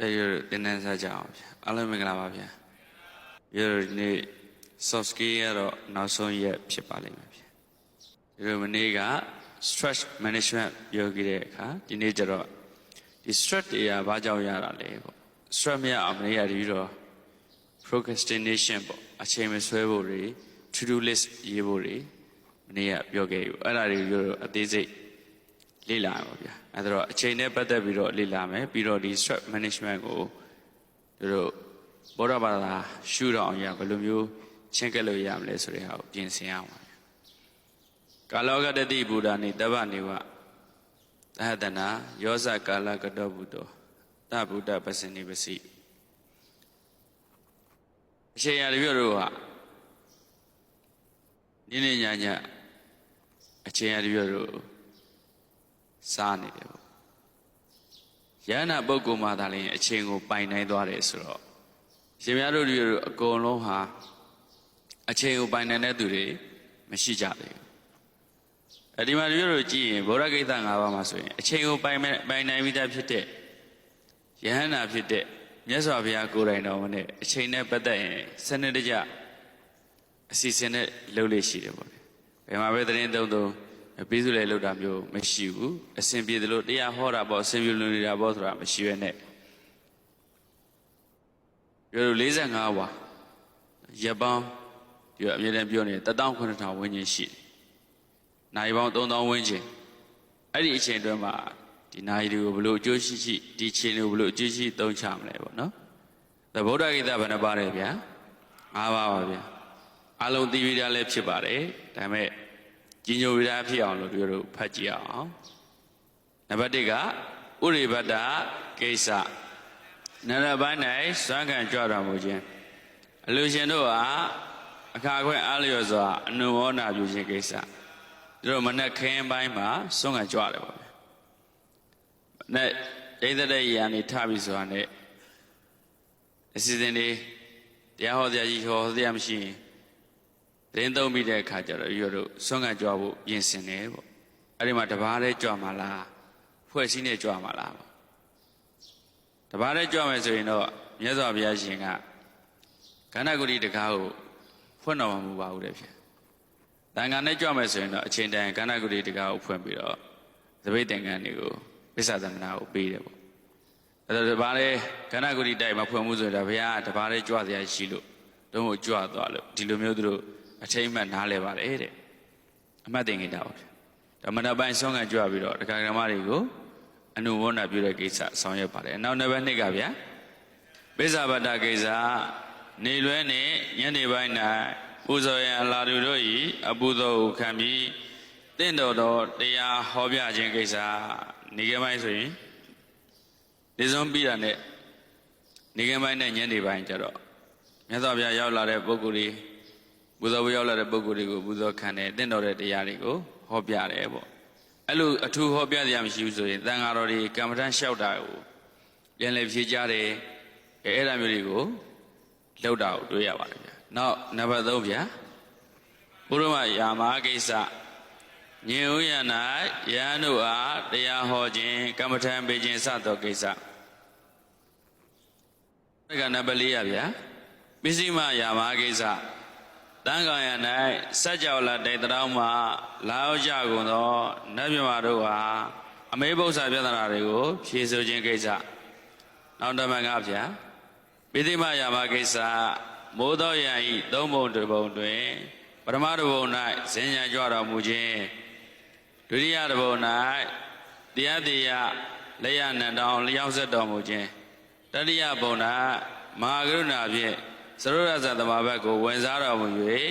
အဲရတင်းနေစားကြအောင်ဗျာအားလုံးမင်္ဂလာပါဗျာရဒီနေ့ soft skill ကတော့နောက်ဆုံးရက်ဖြစ်ပါလိမ့်မယ်ဗျာဒီမနေ့က stress management ပြောခဲ့တဲ့အခါဒီနေ့ကျတော့ဒီ stress တွေကဘာကြောင့်ရတာလဲပေါ့ stress မရအောင်မနေ့ကတပြီးတော့ procrastination ပေါ့အချိန်မဆွဲဖို့တွေ to do list ရေးဖို့တွေမနေ့ကပြောခဲ့ပြီအဲ့ဒါတွေကိုအသေးစိတ် လေ့လာရပါဗျာအဲ့ဒါတော့အချိန်နဲ့ပတ်သက်ပြီးတော့လေ့လာမယ်ပြီးတော့ဒီ stress management ကိုတို့ဘောရဘာသာရှုတော့အောင်ရဘယ်လိုမျိုးချင်းကပ်လို့ရမလဲဆိုတဲ့ဟာကိုပြင်ဆင်ရအောင်ပါဗျာကာလောကတတိဘုရားနေတဗ္ဗနေဝသဟတနာယောဇကာလကတောဘုဒ္ဓတဗုဒ္ဓပစနိပစီအရှင်ရတပြည့်တို့ဟာနိနေညာညာအချင်းရတပြည့်တို့ စားနေတယ်ပေါ့ယန္နာပုဂ္ဂိုလ်မှသာလျှင်အချင်းကိုပိုင်နိုင်သွားတယ်ဆိုတော့ရှင်များတို့တို့အကုန်လုံးဟာအချင်းကိုပိုင်နိုင်တဲ့သူတွေမရှိကြသေးဘူးအဲဒီမှာတို့တို့ကြည့်ရင်ဗောဓဂိတ္တ၅ပါးမှာဆိုရင်အချင်းကိုပိုင်မဲ့ပိုင်နိုင်ပြီးသားဖြစ်တဲ့ယဟန္တာဖြစ်တဲ့မြတ်စွာဘုရားကိုယ်တိုင်တော်နဲ့အချိန်နဲ့ပတ်သက်ရင်စနစ်တကျအစီအစဉ်နဲ့လုပ်လို့ရှိတယ်ပေါ့လေဘယ်မှာပဲသတင်းသုံးသုံး ပြီးစုလဲလုပ်တာမျိုးမရှိဘူးအစဉ်ပြေသလိုတရားဟောတာပေါ့အစဉ်ပြေလို့နေတာပေါ့ဆိုတာမရှိရဲနဲ့ပြောလို့45ဝါရပ်ပေါင်းဒီအမြဲတမ်းပြောနေ18000ဝန်းကျင်ရှိတယ်နိုင်ပေါင်း3000ဝန်းကျင်အဲ့ဒီအချိန်အတွင်းမှာဒီနိုင်တွေကိုဘလို့အကျိုးရှိရှိဒီချိန်တွေကိုဘလို့အကျိုးရှိသုံးချမလဲပေါ့နော်သဗုဒ္ဓဂီတဘယ်နှပါလဲဗျာ၅ပါးပါဗျာအလုံးသိပြီးသားလည်းဖြစ်ပါတယ်ဒါပေမဲ့ ကြီးညိုပြီးသားဖြစ်အောင်လို့တို့တို့ဖတ်ကြည့်အောင်နံပါတ်1ကဥရိဘတ္တကိစ္စနရပိုင်း၌စွမ်းခံကြွတော်မူခြင်းအလူရှင်တို့ဟာအခါခွင့်အားလျော်စွာအနုမောနာပြုခြင်းကိစ္စတို့မနဲ့ခင်းပိုင်းမှာစွန့်ခံကြွတယ်ပေါ့ဗျာနဲ့ဣဒတဲ့ရာနေထပြီဆိုတာနဲ့အစီအစဉ်လေးတရားဟောတရားကြီးဟောတရားမရှိရင် သတင်းသုံးပြီးတဲ့အခါကျတော့ရွတို့စွန့်ခံကြွဖို့ပြင်ဆင်တယ်ပေါ့အဲ့ဒီမှာတဘာလေးကြွမှာလားဖွဲ့စည်းနဲ့ကြွမှာလားပေါ့တဘာလေးကြွမယ်ဆိုရင်တော့မြတ်စွာဘုရားရှင်ကခန္ဓာကုတိတကားကိုဖွင့်တော်မှာမူပါဘူးတဲ့ဖြစ်တန်ခါနဲ့ကြွမယ်ဆိုရင်တော့အချိန်တန်ခန္ဓာကုတိတကားကိုဖွင့်ပြီးတော့သပိတ်တန်ခါတွေကိုပစ္ဆသမနာကိုပေးတယ်ပေါ့အဲ့တော့တဘာလေးခန္ဓာကုတိတိုက်မှာဖွင့်မှုဆိုရင်တော့ဘုရားတဘာလေးကြွစရာရှိလို့တော့ကိုကြွသွားလို့ဒီလိုမျိုးသူတို့ အထိမ့်မှတ်နားလဲပါတယ်တဲ့အမှတ်တင်နေတာပါဗျဓမ္မနာပိုင်းဆုံးခံကြွပြီးတော့တရားဓမ္မတွေကိုအနုဝဏပြုတဲ့ကိစ္စဆောင်ရွက်ပါတယ်နောက်နံပါတ်2ကဗျာပိဿဗတ္တကိစ္စနေလွဲနှင့်ညနေပိုင်း၌ပူဇော်ရန်အလာတို့တို့၏အပူဇော်ကိုခံပြီးတင့်တော်သောတရားဟောပြခြင်းကိစ္စနေကပိုင်းဆိုရင်ဒီဆုံးပြီးတာနဲ့နေကပိုင်းနဲ့ညနေပိုင်းကျတော့မြတ်စွာဘုရားရောက်လာတဲ့ပုဂ္ဂိုလ်တွေ ပူဇော်ဝရောက်လာတဲ့ပုဂ္ဂိုလ်တွေကိုပူဇော်ခံတယ်တင့်တော်တဲ့တရားတွေကိုဟောပြတယ်ပေါ့အဲ့လိုအထူးဟောပြတရားမရှိဘူးဆိုရင်တန်ဃာတော်တွေကမ္မထမ်းလျှောက်တာကိုပြန်လည်ဖြေကြတယ်အဲအဲ့ဒါမျိုးတွေကိုလောက်တာကိုတွေ့ရပါတယ်ဗျာနောက်နံပါတ်3ဗျာဘုရမယာမကိစ္စညင်ဥယနာယန္တုအားတရားဟောခြင်းကမ္မထမ်းပေးခြင်းစသောကိစ္စဒါကနံပါတ်4ရဗျာပစ္စည်းမယာမကိစ္စ တန်ခါရ၌စัจ java လာတေတရောင်းမှာလာရောက်ကြကုန်သောနတ်မြမာတို့ဟာအမေဘုရားပြဿနာတွေကိုဖြေဆိုခြင်းကိစ္စနောက်တစ်မှတ်ကဗျာပိသိမယာမကိစ္စမိုးသောရန်ဤသုံးပုံတစ်ပုံတွင်ပထမတစ်ပုံ၌ဇင်ညာကြွတော်မူခြင်းဒုတိယတစ်ပုံ၌တရားတရားလက်ရနံတောင်လျောက်ဆက်တော်မူခြင်းတတိယပုံ၌မဟာကရုဏာဖြင့် သရုရဇတမဘတ်ကိုဝင်စားတော်မူ၍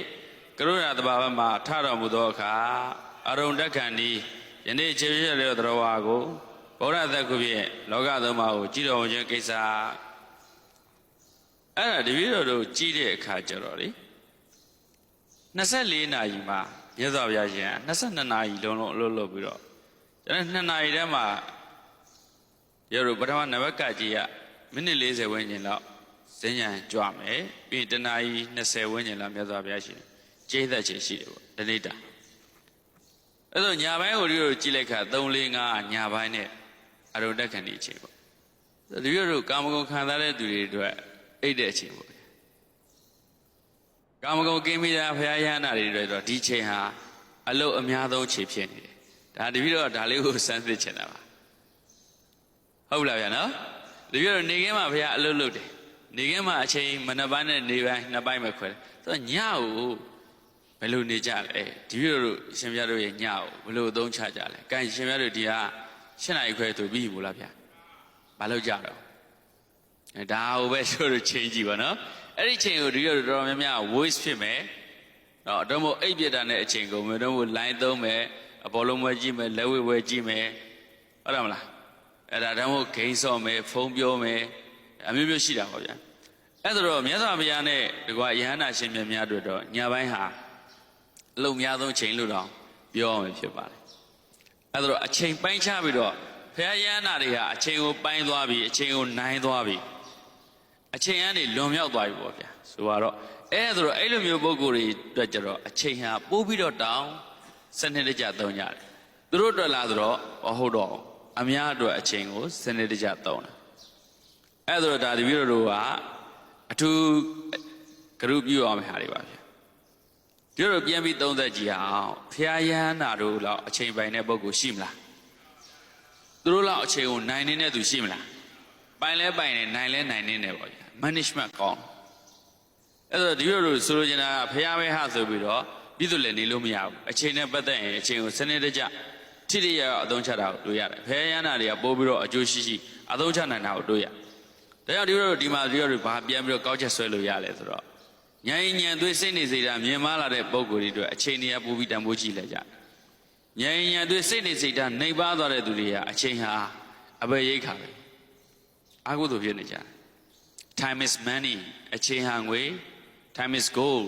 ကရုဏာတမဘတ်မှာထတော်မူသောအခါအရုံတက်ခန္ဒီယနေ့ခြေပြည့်လျောတော်ဝါကိုဗုဒ္ဓသက်ခုဖြင့်လောကသုံးပါးကိုကြည်တော်မူခြင်းကိစ္စအဲ့ဒါတပည့်တော်တို့ကြည်တဲ့အခါကျတော့လေ24နာရီမှာမြတ်စွာဘုရားရှင်22နာရီလုံးလုံးအလုပ်လုပ်ပြီးတော့ကျွန်တော်2နာရီတည်းမှာရတို့ပထမနံပါတ်ကကြီးကမိနစ်40ဝန်းကျင်လောက် ဇင်းညာကြွမယ်ပြီးတနာရီ20ဝန်းကျင်လောက်မြတ်စွာဘုရားရှင်ကျိတ်သက်ခြင်းရှိတယ်ပေါ့ဒီနေ့တာအဲ့တော့ညာဘိုင်းကိုတို့ကြည့်လိုက်ခါ3 4 5ညာဘိုင်းနဲ့အရုံတက်ခဏီချိန်ပေါ့ဒီလိုတို့ကာမဂုဏ်ခံစားတဲ့သူတွေအတွက်အိတ်တဲ့အချိန်ပေါ့ဗျာကာမဂုဏ်ကင်းပြီးသားဘုရားယဟနာတွေတွေတော့ဒီချိန်ဟာအလုတ်အများဆုံးချိန်ဖြစ်နေတယ်ဒါတပည့်တော့ဒါလေးကိုစမ်းစစ်ချင်တာပါဟုတ်လားဗျာနော်တပည့်တော့နေခင်းမှာဘုရားအလုတ်လုတ်တယ် နေခင်းမှာအချိန်မနှစ်ပိုင်းနဲ့နေပိုင်းနှစ်ပိုင်းပဲခွဲတယ်သူကညကိုဘယ်လိုနေကြလဲဒီလိုတို့ရှင်ပြတို့ရဲ့ညကိုဘယ်လိုအသုံးချကြလဲကဲရှင်ပြတို့ဒီက၈နာရီခွဲဆိုပြီးဘူးလားဗျာမလုပ်ကြတော့အဲဒါဟိုပဲဆိုလို့ချိန်ကြည့်ပါနော်အဲ့ဒီချိန်ကိုဒီလိုတော်တော်များများ voice ဖြစ်မယ်တော့တော့မို့အိပ်ပြတာနဲ့အချိန်ကုန်မယ်တော့မို့ line သုံးမယ်အပေါ်လုံးဝဲကြည့်မယ်လက်ဝဲဝဲကြည့်မယ်ဟုတ်တယ်မလားအဲ့ဒါတော့မို့ဂိမ်းဆော့မယ်ဖုန်းပြောမယ် အမျိုးမျိုးရှိတာပေါ့ဗျာအဲ့ဒါတော့မြတ်စွာဘုရားနဲ့ဒီကွာယဟန္တာရှင်မြတ်များတို့တော့ညပိုင်းဟာအလုံးများဆုံးချိန်လို့တော့ပြောရမယ်ဖြစ်ပါတယ်အဲ့ဒါတော့အချိန်ပိုင်းခြားပြီးတော့ဘုရားယဟန္တာတွေဟာအချိန်ကိုပိုင်းသွားပြီးအချိန်ကိုနိုင်သွားပြီးအချိန်ကနေလွန်မြောက်သွားပြီပေါ့ဗျာဆိုတော့အဲ့ဒါတော့အဲ့လိုမျိုးပုံကိုယ်တွေအတွက်ကြတော့အချိန်ဟာပိုးပြီးတော့တောင်းစနစ်တကျသုံးကြတယ်သူတို့အတွက်လာဆိုတော့ဟဟုတ်တော့အများအတွက်အချိန်ကိုစနစ်တကျသုံးတယ် အဲ့ဒါတော့ဒါတပည့်တော်တို့ကအထူးဂရုပြုအောင်ဟာတွေပါဗျာဒီလိုပြန်ပြီးသုံးသက်ကြည့်အောင်ဖျားယဟနာတို့လောက်အချိန်ပိုင်တဲ့ပုဂ္ဂိုလ်ရှိမလားသူတို့လောက်အချိန်ကိုနိုင်နေတဲ့သူရှိမလားပိုင်လဲပိုင်နေနိုင်လဲနိုင်နေတယ်ပေါ့ဗျာ management ကောင်းအဲ့တော့ဒီလိုလိုဆိုလိုချင်တာကဖျားပဲဟာဆိုပြီးတော့ပြည်သူလည်းနေလို့မရဘူးအချိန်နဲ့ပတ်သက်ရင်အချိန်ကိုစနစ်တကျထိထိရရအသုံးချတာကိုတွေ့ရတယ်ဖျားယဟနာတွေကပို့ပြီးတော့အကျိုးရှိရှိအသုံးချနိုင်တာကိုတွေ့ရတယ် ဒါကြောင့်ဒီလိုဒီမှာဒီလိုဘာပြန်ပြီးတော့ကောက်ချက်ဆွဲလို့ရလဲဆိုတော့ဉာဏ်ဉာဏ်သွေးစိတ်နေစိတ်ဓာတ်မြင်မာလာတဲ့ပုံကိုယ်တွေအတွက်အချိန်တွေကပို့ပြီးတန်ဖိုးကြည့်လိုက်ကြဉာဏ်ဉာဏ်သွေးစိတ်နေစိတ်ဓာတ်နှိပ်ပါသွားတဲ့သူတွေကအချိန်ဟာအဘယ်ရိတ်ခါပဲအာဟုသူဖြစ်နေကြတယ် time is money အချိန်ဟာငွေ time is gold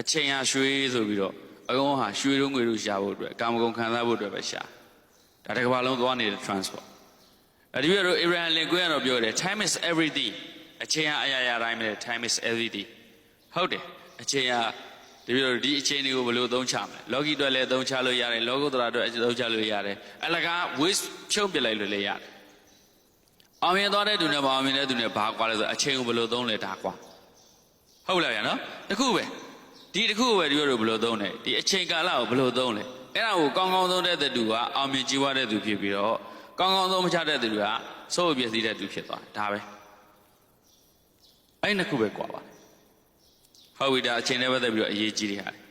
အချိန်ဟာရွှေဆိုပြီးတော့အကောင်ဟာရွှေတို့ငွေတို့ရှာဖို့အတွက်ကာမဂုဏ်ခံစားဖို့အတွက်ပဲရှာဒါတစ်ကမ္ဘာလုံးသွားနေတဲ့ transport အဲ့ဒီကတော့ Abraham Lincoln ကတော့ပြောတယ် time is everything အချိန်ဟာအရာရာတိုင်းပဲ time is everything ဟုတ်တယ်အချိန်ဟာဒီလိုဒီအချိန်တွေကိုဘယ်လိုသုံးချမလဲလောကီအတွက်လည်းသုံးချလို့ရတယ်လောကုတ္တရာအတွက်သုံးချလို့ရတယ်အလကား waste ဖြုတ်ပြလိုက်လို့လည်းရတယ်အောင်မြင်သွားတဲ့သူနဲ့မအောင်မြင်တဲ့သူနဲ့ဘာကွာလဲဆိုအချိန်ကိုဘယ်လိုသုံးလဲဒါကွာဟုတ်လားဗျာနော်တခုပဲဒီတခုပဲဒီလိုဘယ်လိုသုံးလဲဒီအချိန်ကာလကိုဘယ်လိုသုံးလဲအဲ့ဒါကိုကောင်းကောင်းသုံးတဲ့သူကအောင်မြင်ကြည်ဝတဲ့သူဖြစ်ပြီးတော့ ကောင်းကောင်းသုံးမချတဲ့သူကစိုးပြည့်စည်တဲ့သူဖြစ်သွားဒါပဲအဲ့နှစ်ခုပဲကွာပါဟုတ်ပြီဒါအချိန်နဲ့ပတ်သက်ပြီးတော့အရေးကြီးတွေဟာတယ်